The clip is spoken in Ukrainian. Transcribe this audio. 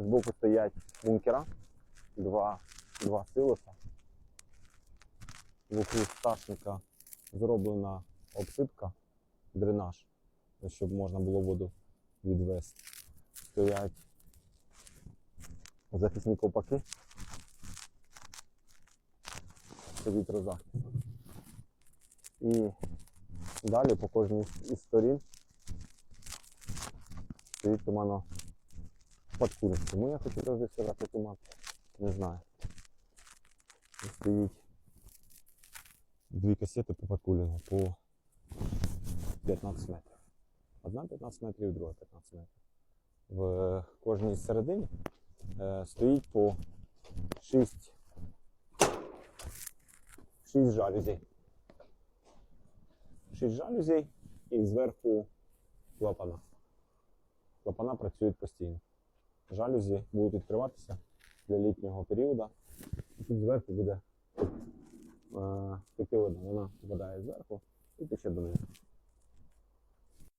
Збоку стоять бункера, два, два силоса. Вокруг пташника зроблена обсипка, дренаж, щоб можна було воду відвести. Стоять захисні ковпаки. Це вітрозахист. І далі по кожній із сторін стоїть тумано подкурник. Чому я хочу завжди сказати туман? Не знаю. Стоїть дві касети по подкулінгу по 15 метрів. Одна 15 метрів, друга 15 метрів. В кожній середині е, стоїть по 6, 6 жалюзей. 6 жалюзей і зверху клапана. Клапана працюють постійно жалюзі будуть відкриватися для літнього періоду. Тут зверху буде е, вона випадає зверху і тече донизу.